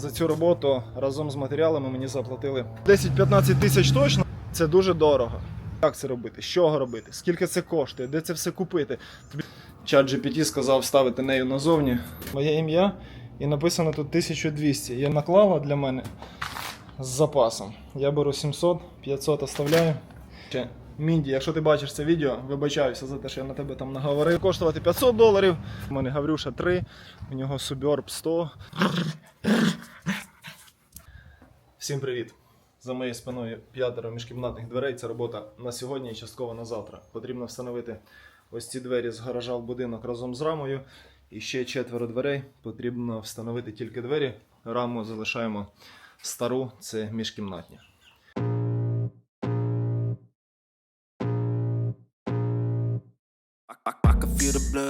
За цю роботу разом з матеріалами мені заплатили 10-15 тисяч точно. Це дуже дорого. Як це робити? Чого робити? Скільки це коштує? Де це все купити? Тобі чат GPT сказав ставити нею назовні. Моє ім'я і написано тут 1200. Є наклава для мене з запасом. Я беру 700, 500 оставляю. Мінді, якщо ти бачиш це відео, вибачаюся за те, що я на тебе там наговорив. Коштувати 500 доларів. У мене Гаврюша 3, у нього Суберб 100. Всім привіт! За моєю спиною п'ятеро міжкімнатних дверей. Це робота на сьогодні і частково на завтра. Потрібно встановити ось ці двері з гаража в будинок разом з рамою. І ще четверо дверей. Потрібно встановити тільки двері. Раму залишаємо стару, це міжкімнатні.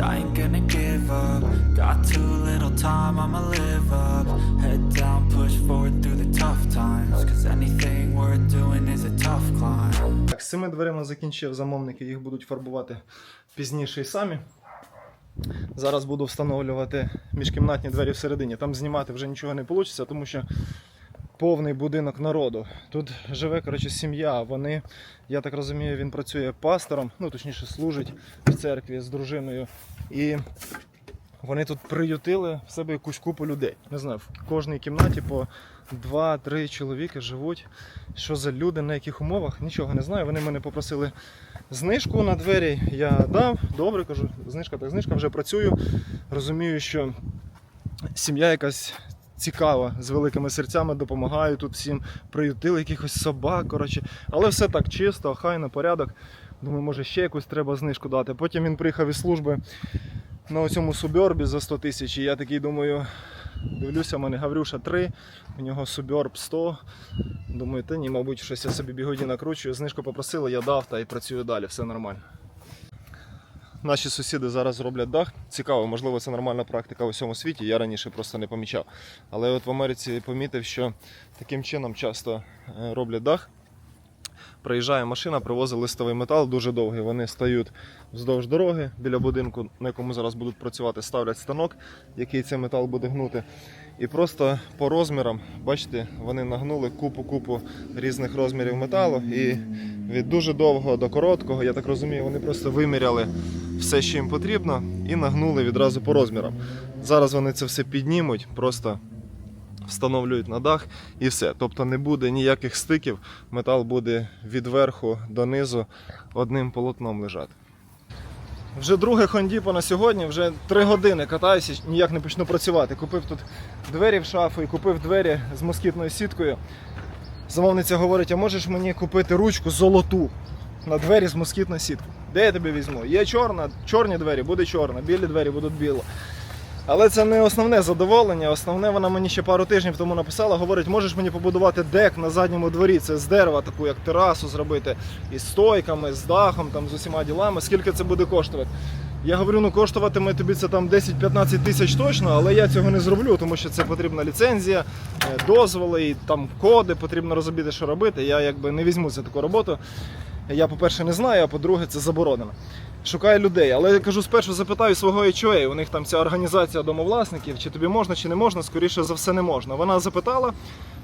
I ain't gonna give up. Got too little time, I'ma live up. Head down, push forward through the tough times. Cause anything worth doing is a tough climb. Так, з цими дверима закінчив замовники, їх будуть фарбувати пізніше і самі. Зараз буду встановлювати міжкімнатні двері всередині. Там знімати вже нічого не вийде, тому що повний будинок народу. Тут живе коротше, сім'я. Вони, я так розумію, він працює пастором, ну точніше служить в церкві з дружиною. І вони тут приютили в себе якусь купу людей. Не знаю, в кожній кімнаті по 2-3 чоловіки живуть. Що за люди, на яких умовах, нічого не знаю. Вони мене попросили знижку на двері. Я дав, добре, кажу, знижка так знижка, вже працюю. Розумію, що сім'я якась цікава, з великими серцями допомагаю тут всім, приютили якихось собак, коротше. Але все так чисто, охайно, порядок. Думаю, може ще якусь треба знижку дати. Потім він приїхав із служби на цьому субербі за 100 тисяч. І я такий думаю, дивлюся, в мене Гаврюша 3, у нього суберб 100. Думаю, та ні, мабуть, щось я собі бігоді накручую. Знижку попросили, я дав та і працюю далі, все нормально. Наші сусіди зараз роблять дах. Цікаво, можливо, це нормальна практика у всьому світі. Я раніше просто не помічав. Але от в Америці помітив, що таким чином часто е, роблять дах. Приїжджає машина, привозить листовий метал дуже довгий. Вони стають вздовж дороги біля будинку, на якому зараз будуть працювати, ставлять станок, який цей метал буде гнути. І просто по розмірам, бачите, вони нагнули купу-купу різних розмірів металу. І від дуже довгого до короткого, я так розумію, вони просто виміряли все, що їм потрібно, і нагнули відразу по розмірам. Зараз вони це все піднімуть, просто встановлюють на дах і все. Тобто не буде ніяких стиків, метал буде від верху до низу одним полотном лежати. Вже друге хондіпо на сьогодні, вже три години катаюся, ніяк не почну працювати. Купив тут двері в шафу і купив двері з москітною сіткою. Замовниця говорить: а можеш мені купити ручку золоту на двері з москітною сіткою? Де я тобі візьму? Є чорна, чорні двері, буде чорна, білі двері будуть білі. Але це не основне задоволення. Основне вона мені ще пару тижнів тому написала. Говорить, можеш мені побудувати дек на задньому дворі. Це з дерева, таку як терасу зробити, із стойками, з дахом, там з усіма ділами. Скільки це буде коштувати? Я говорю, ну коштуватиме тобі це там 10-15 тисяч точно, але я цього не зроблю, тому що це потрібна ліцензія, е, дозволи і там коди, потрібно розуміти, що робити. Я якби не візьму за таку роботу. Я, по-перше, не знаю, а по-друге, це заборонено. Шукаю людей, але я кажу, спершу запитаю свого HOA, у них там ця організація домовласників, чи тобі можна, чи не можна, скоріше за все не можна. Вона запитала,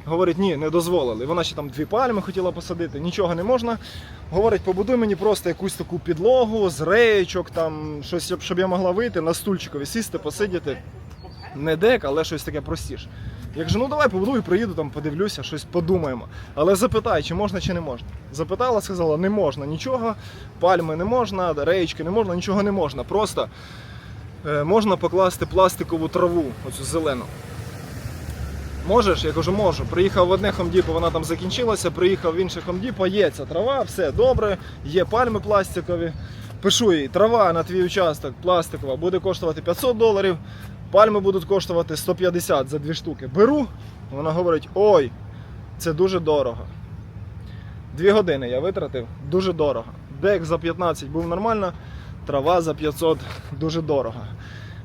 говорить, ні, не дозволили. Вона ще там дві пальми хотіла посадити, нічого не можна. Говорить, побудуй мені просто якусь таку підлогу з реєчок, там щось, щоб я могла вийти на стульчикові, сісти, посидіти. Не дек, але щось таке простіше. Я кажу, ну давай побудую, приїду там, подивлюся, щось подумаємо. Але запитай, чи можна, чи не можна. Запитала, сказала, не можна нічого, пальми не можна, реєчки не можна, нічого не можна. Просто е, можна покласти пластикову траву, оцю зелену. Можеш? Я кажу, можу. Приїхав в одне хомдіпо, вона там закінчилася, приїхав в інше хомдіпо, є ця трава, все добре, є пальми пластикові. Пишу їй, трава на твій участок пластикова буде коштувати 500 доларів, пальми будуть коштувати 150 за дві штуки. Беру, вона говорить: ой, це дуже дорого. Дві години я витратив, дуже дорого. Дек за 15 був нормально, трава за 500 дуже дорого.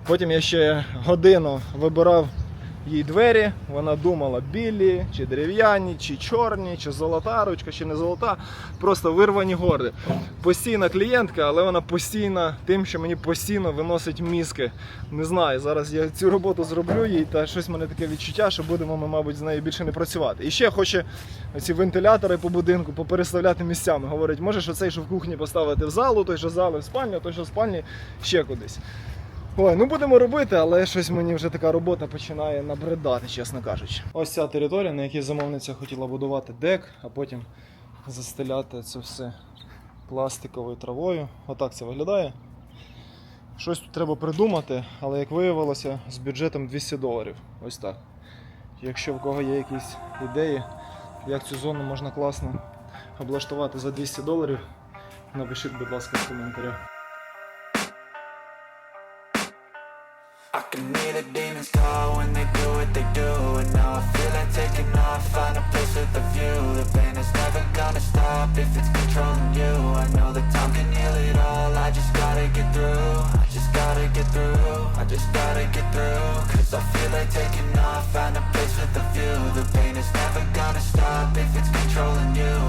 Потім я ще годину вибирав їй двері. Вона думала, білі, чи дерев'яні, чи чорні, чи золота ручка, чи не золота. Просто вирвані горди. Постійна клієнтка, але вона постійна тим, що мені постійно виносить мізки. Не знаю, зараз я цю роботу зроблю їй, та щось в мене таке відчуття, що будемо ми, мабуть, з нею більше не працювати. І ще хоче ці вентилятори по будинку попереставляти місцями. Говорить, можеш оцей, що в кухні поставити в залу, той, що зали в спальню, той, що в спальні ще кудись. Ой, ну будемо робити, але щось мені вже така робота починає набридати, чесно кажучи. Ось ця територія, на якій замовниця хотіла будувати дек, а потім застеляти це все пластиковою травою. Отак це виглядає. Щось тут треба придумати, але як виявилося, з бюджетом 200 доларів. Ось так. Якщо в кого є якісь ідеї, як цю зону можна класно облаштувати за 200 доларів, напишіть, будь ласка, в коментарях. Can hear the demons call when they do what they do And now I feel like taking off, find a place with a view. The pain is never gonna stop if it's controlling you. I know that time can heal it all, I just gotta get through. I just gotta get through, I just gotta get through. Cause I feel like taking off, find a place with a view. The pain is never gonna stop if it's controlling you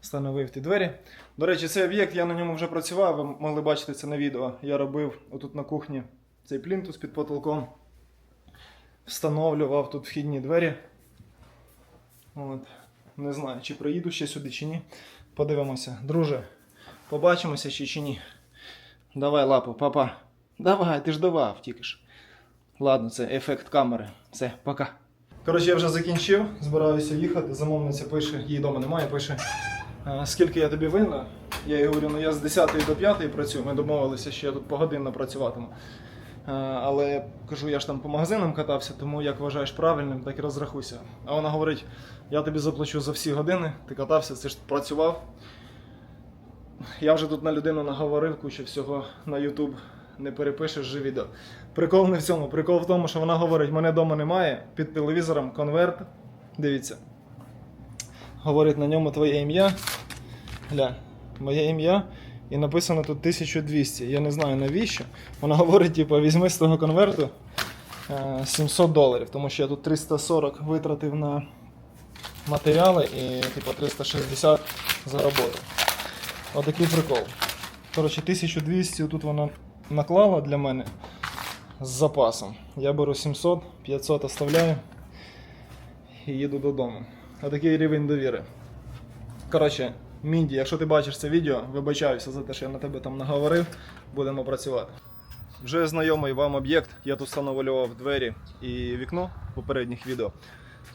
встановив ті двері. До речі, цей об'єкт я на ньому вже працював, ви могли бачити це на відео. Я робив отут на кухні цей плінтус під потолком. Встановлював тут вхідні двері. От. Не знаю, чи приїду ще сюди, чи ні. Подивимося. Друже, побачимося чи, чи ні. Давай лапу, папа. Давай, ти ж давав тільки. Ладно, це ефект камери. Все, пока. Коротше, я вже закінчив, збираюся їхати. Замовниця пише, її вдома немає, пише, «А, скільки я тобі винна. Я їй говорю, ну я з 10 до 5 працюю. Ми домовилися, що я тут погодинно працюватиму. Але я кажу, я ж там по магазинам катався, тому як вважаєш правильним, так і розрахуйся. А вона говорить: я тобі заплачу за всі години, ти катався, ти ж працював. Я вже тут на людину наговорив кучу всього на YouTube. Не перепишеш же відео. Прикол не в цьому. Прикол в тому, що вона говорить, мене вдома немає. Під телевізором конверт. Дивіться. Говорить на ньому твоє ім'я. Гля, моє ім'я. І написано тут 1200. Я не знаю навіщо. Вона говорить, типу, візьми з того конверту е, 700 доларів, тому що я тут 340 витратив на матеріали і типу 360 за роботу. Отакий прикол. Коротше, 1200 тут вона наклала для мене з запасом. Я беру 700, 500 оставляю і їду додому. Отакий рівень довіри. Коротше, Мінді, якщо ти бачиш це відео, вибачаюся за те, що я на тебе там наговорив, будемо працювати. Вже знайомий вам об'єкт, я тут встановлював двері і вікно попередніх відео.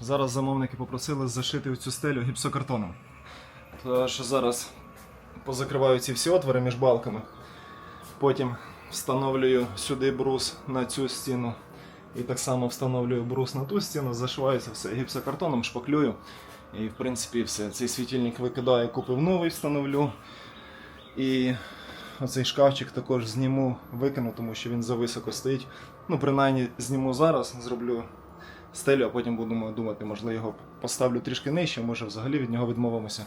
Зараз замовники попросили зашити цю стелю гіпсокартоном. Тож зараз позакриваю ці всі отвори між балками. Потім встановлюю сюди брус на цю стіну. І так само встановлюю брус на ту стіну, зашивається все гіпсокартоном, шпаклюю. І в принципі все. Цей світильник викидаю, купив новий, встановлю. І оцей шкафчик також зніму, викину, тому що він зависоко стоїть. Ну, принаймні зніму зараз, зроблю стелю, а потім будемо думати, можливо, його поставлю трішки нижче, може взагалі від нього відмовимося.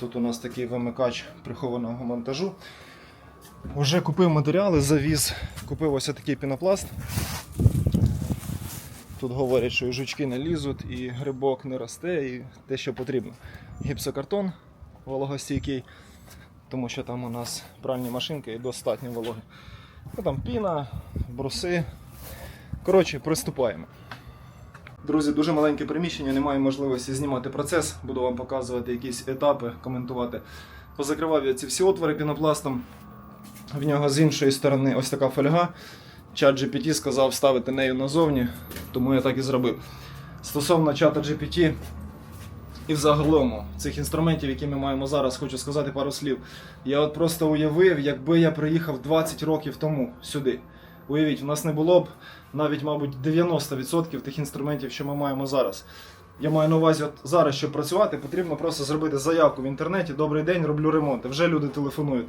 Тут у нас такий вимикач прихованого монтажу. Уже купив матеріали, завіз, купив ось такий пінопласт. Тут говорять, що і жучки не лізуть, і грибок не росте, і те, що потрібно. Гіпсокартон вологостійкий, тому що там у нас пральні машинки і достатньо вологи. Ну, там піна, бруси. Коротше, приступаємо. Друзі, дуже маленьке приміщення, немає можливості знімати процес. Буду вам показувати якісь етапи, коментувати. Позакривав я ці всі отвори пінопластом. В нього з іншої сторони ось така фольга. Чат GPT сказав ставити нею назовні, тому я так і зробив. Стосовно чата GPT і взагалом цих інструментів, які ми маємо зараз, хочу сказати пару слів. Я от просто уявив, якби я приїхав 20 років тому сюди. Уявіть, в нас не було б навіть, мабуть, 90% тих інструментів, що ми маємо зараз. Я маю на увазі, от зараз, щоб працювати, потрібно просто зробити заявку в інтернеті. Добрий день, роблю ремонт. Вже люди телефонують.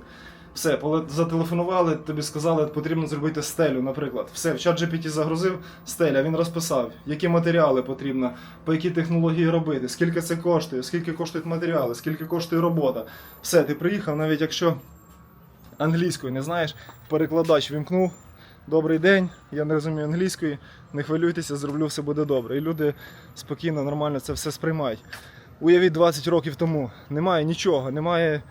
Все, зателефонували, тобі сказали, потрібно зробити стелю, наприклад. Все, в чат GPT загрузив стеля, він розписав, які матеріали потрібно, по якій технології робити, скільки це коштує, скільки коштують матеріали, скільки коштує робота. Все, ти приїхав, навіть якщо англійською не знаєш, перекладач вімкнув. Добрий день, я не розумію англійської, не хвилюйтеся, зроблю все буде добре. І люди спокійно, нормально це все сприймають. Уявіть 20 років тому. Немає нічого, немає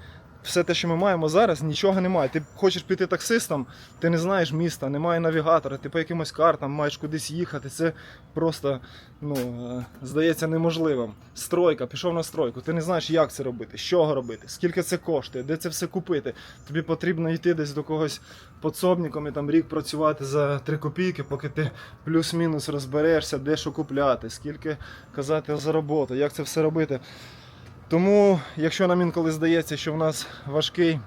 все те, що ми маємо зараз, нічого немає. Ти хочеш піти таксистом, ти не знаєш міста, немає навігатора, ти по якимось картам маєш кудись їхати. Це просто ну, е, здається неможливим. Стройка, пішов на стройку, ти не знаєш, як це робити, з чого робити, скільки це коштує, де це все купити. Тобі потрібно йти десь до когось подсобником і там рік працювати за 3 копійки, поки ти плюс-мінус розберешся, де що купляти, скільки казати за роботу, як це все робити. Тому, якщо нам інколи здається, що в нас важкий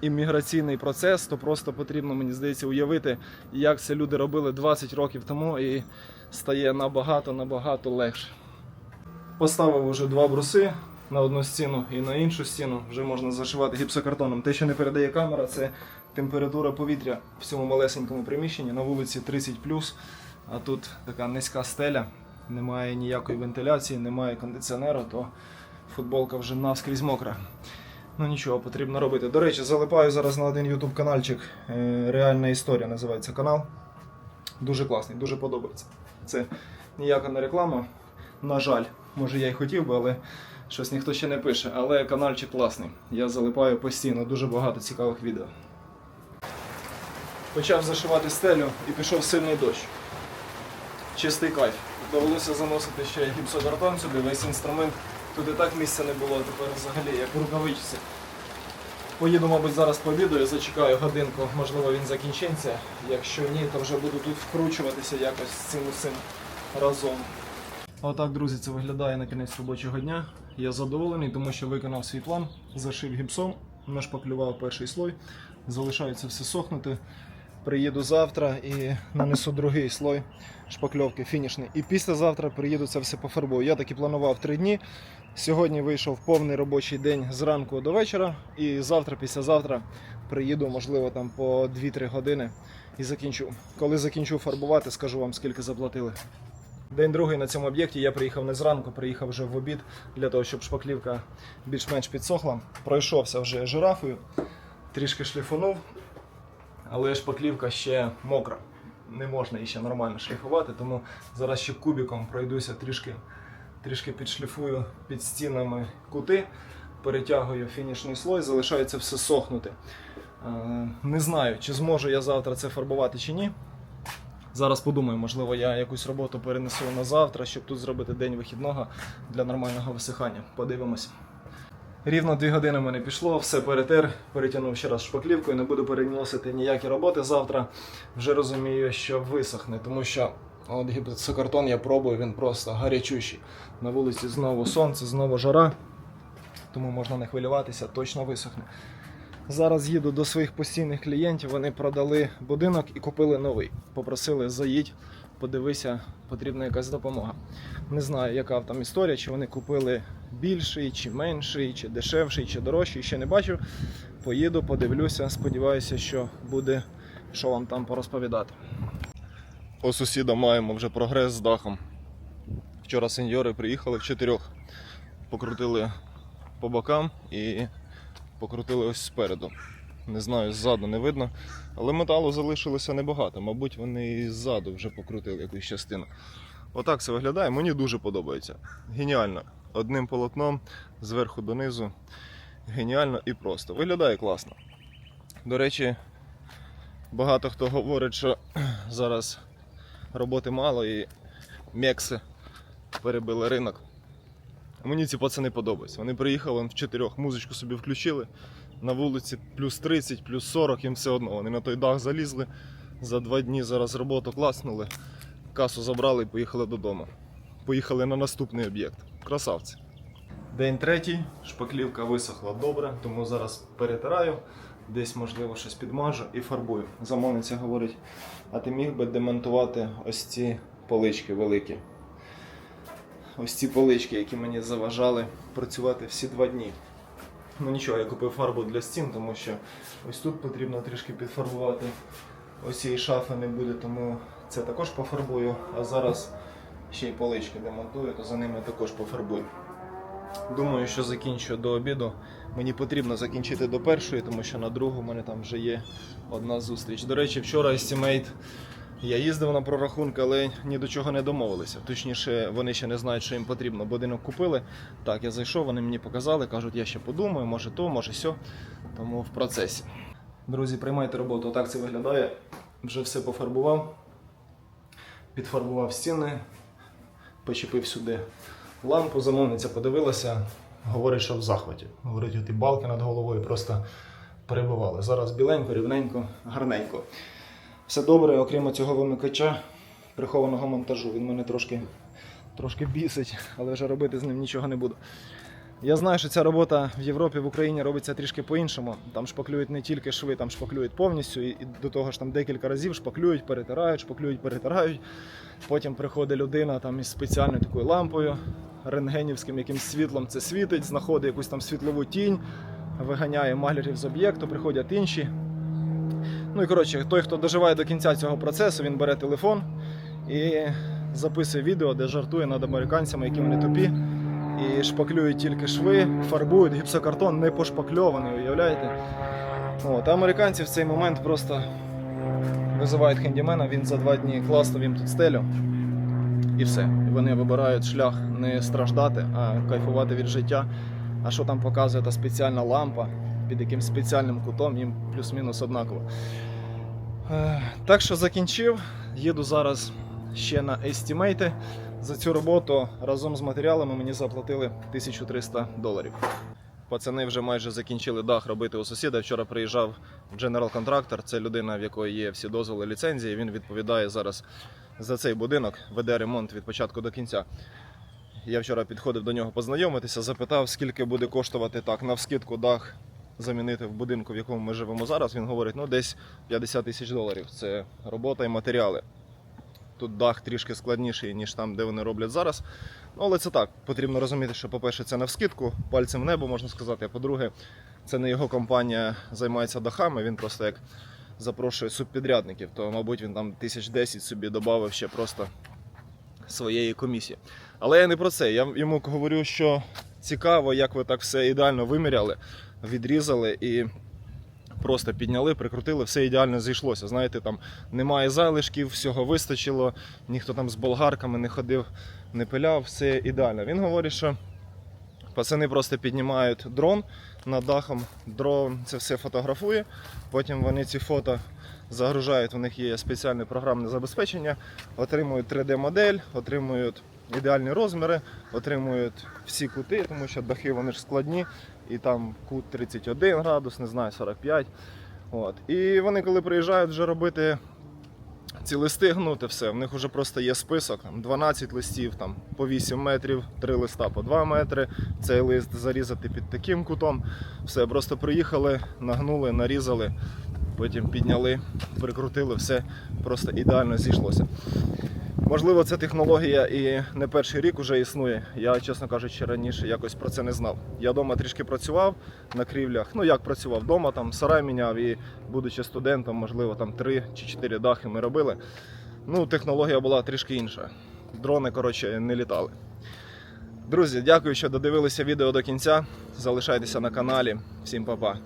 імміграційний процес, то просто потрібно, мені здається, уявити, як це люди робили 20 років тому, і стає набагато набагато легше. Поставив вже два бруси на одну стіну і на іншу стіну. Вже можна зашивати гіпсокартоном. Те, що не передає камера, це температура повітря в цьому малесенькому приміщенні. На вулиці 30 а тут така низька стеля, немає ніякої вентиляції, немає кондиціонеру, то футболка вже навскрізь мокра. Ну нічого, потрібно робити. До речі, залипаю зараз на один YouTube каналчик. е, Реальна історія називається канал. Дуже класний, дуже подобається. Це ніяка не реклама. На жаль, може я й хотів би, але щось ніхто ще не пише. Але каналчик класний. Я залипаю постійно, дуже багато цікавих відео. Почав зашивати стелю і пішов сильний дощ. Чистий кайф. Довелося заносити ще гіпсокартон сюди, весь інструмент. Тут і так місця не було, тепер взагалі як в рукавичці. Поїду, мабуть, зараз пообідаю, зачекаю годинку, можливо він закінчиться. Якщо ні, то вже буду тут вкручуватися якось з цим усім разом. Отак, друзі, це виглядає на кінець робочого дня. Я задоволений, тому що виконав свій план, зашив гіпсом, нашпаклював перший слой, залишається все сохнути. Приїду завтра і нанесу другий слой шпакльовки фінішний. І післязавтра приїду це все пофарбую. Я так і планував три дні. Сьогодні вийшов повний робочий день зранку до вечора. І завтра, післязавтра приїду, можливо, там по 2-3 години і закінчу. Коли закінчу фарбувати, скажу вам, скільки заплатили. День другий на цьому об'єкті я приїхав не зранку, приїхав вже в обід для того, щоб шпаклівка більш-менш підсохла. Пройшовся вже жирафою, трішки шліфунув, але шпаклівка ще мокра. не можна її ще нормально шліфувати, тому зараз ще кубіком пройдуся трішки, трішки підшліфую під стінами кути, перетягую фінішний слой, залишається все сохнути. Е, Не знаю, чи зможу я завтра це фарбувати чи ні. Зараз подумаю, можливо, я якусь роботу перенесу на завтра, щоб тут зробити день вихідного для нормального висихання. Подивимось. Рівно дві години мене пішло, все перетер, перетягнув ще раз шпаклівкою, не буду переносити ніякі роботи завтра. Вже розумію, що висохне, тому що от гіпсокартон я пробую, він просто гарячущий. На вулиці знову сонце, знову жара, тому можна не хвилюватися, точно висохне. Зараз їду до своїх постійних клієнтів, вони продали будинок і купили новий. Попросили заїдь, подивися, потрібна якась допомога. Не знаю, яка там історія, чи вони купили більший, чи менший, чи дешевший, чи дорожчий, ще не бачу. Поїду, подивлюся, сподіваюся, що буде що вам там порозповідати. У сусіда маємо вже прогрес з дахом. Вчора сеньори приїхали в чотирьох, покрутили по бокам і покрутили ось спереду. Не знаю, ззаду не видно, але металу залишилося небагато. Мабуть, вони і ззаду вже покрутили якусь частину. Отак це виглядає, мені дуже подобається. Геніально. Одним полотном зверху донизу. Геніально і просто. Виглядає класно. До речі, багато хто говорить, що зараз роботи мало і мекси перебили ринок. Мені ці пацани подобаються. Вони приїхали в чотирьох, музичку собі включили. На вулиці плюс 30, плюс 40, їм все одно. Вони на той дах залізли. За два дні зараз роботу класнули, касу забрали і поїхали додому. Поїхали на наступний об'єкт. Красавці. День третій, шпаклівка висохла добре, тому зараз перетираю, десь, можливо, щось підмажу і фарбую. Замовниця говорить, а ти міг би демонтувати ось ці полички великі. Ось ці полички, які мені заважали працювати всі два дні. Ну нічого, я купив фарбу для стін, тому що ось тут потрібно трішки підфарбувати. Ось цієї шафи не буде, тому це також пофарбую. А зараз ще й полички демонтую, то за ними також пофарбую. Думаю, що закінчу до обіду. Мені потрібно закінчити до першої, тому що на другу в мене там вже є одна зустріч. До речі, вчора Estimate я їздив на прорахунки, але ні до чого не домовилися. Точніше, вони ще не знають, що їм потрібно. Будинок купили. Так, я зайшов, вони мені показали, кажуть, я ще подумаю, може то, може сьо. Тому в процесі. Друзі, приймайте роботу. Отак це виглядає. Вже все пофарбував. Підфарбував стіни, почепив сюди лампу. Замовниця подивилася, говорить, що в захваті. Говорить, ті балки над головою просто перебивали. Зараз біленько, рівненько, гарненько. Все добре, окрім цього вимикача прихованого монтажу. Він мене трошки, трошки бісить, але вже робити з ним нічого не буду. Я знаю, що ця робота в Європі, в Україні робиться трішки по-іншому. Там шпаклюють не тільки шви, там шпаклюють повністю, і, до того ж там декілька разів шпаклюють, перетирають, шпаклюють, перетирають. Потім приходить людина там із спеціальною такою лампою, рентгенівським якимсь світлом це світить, знаходить якусь там світлову тінь, виганяє малярів з об'єкту, приходять інші. Ну і коротше, той, хто доживає до кінця цього процесу, він бере телефон і записує відео, де жартує над американцями, які вони тупі. І шпаклюють тільки шви, фарбують гіпсокартон не пошпакльований, уявляєте? От, а американці в цей момент просто визивають хендімена, він за два дні класно їм тут стелю. І все. Вони вибирають шлях не страждати, а кайфувати від життя. А що там показує та спеціальна лампа під якимсь спеціальним кутом, їм плюс-мінус однаково. Е, Так що закінчив. Їду зараз ще на Estimate. За цю роботу разом з матеріалами мені заплатили 1300 доларів. Пацани вже майже закінчили дах робити у сусіда. Вчора приїжджав Contractor, це людина, в якої є всі дозволи ліцензії. Він відповідає зараз за цей будинок, веде ремонт від початку до кінця. Я вчора підходив до нього познайомитися, запитав, скільки буде коштувати так навскидку дах замінити в будинку, в якому ми живемо зараз. Він говорить, ну десь 50 тисяч доларів. Це робота і матеріали. Тут дах трішки складніший, ніж там, де вони роблять зараз. Ну, але це так. Потрібно розуміти, що, по-перше, це навскидку, пальцем в небо, можна сказати. А по-друге, це не його компанія займається дахами, він просто як запрошує субпідрядників, то, мабуть, він там тисяч десять собі додав ще просто своєї комісії. Але я не про це. Я йому говорю, що цікаво, як ви так все ідеально виміряли, відрізали і Просто підняли, прикрутили, все ідеально зійшлося. Знаєте, там немає залишків, всього вистачило, ніхто там з болгарками не ходив, не пиляв, все ідеально. Він говорить, що пацани просто піднімають дрон над дахом, дрон це все фотографує, потім вони ці фото загружають, у них є спеціальне програмне забезпечення, отримують 3D-модель, отримують ідеальні розміри, отримують всі кути, тому що дахи вони ж складні, і там кут 31 градус, не знаю, 45. От. І вони, коли приїжджають вже робити ці листи гнути, все, в них вже просто є список, там 12 листів, там по 8 метрів, 3 листа по 2 метри, цей лист зарізати під таким кутом. Все, просто приїхали, нагнули, нарізали, потім підняли, прикрутили, все просто ідеально зійшлося. Можливо, ця технологія і не перший рік вже існує. Я, чесно кажучи, раніше якось про це не знав. Я вдома трішки працював на крівлях. Ну як працював вдома, там сарай міняв і, будучи студентом, можливо, там три чи чотири дахи ми робили. Ну, технологія була трішки інша. Дрони, коротше, не літали. Друзі, дякую, що додивилися відео до кінця. Залишайтеся на каналі. Всім па-па.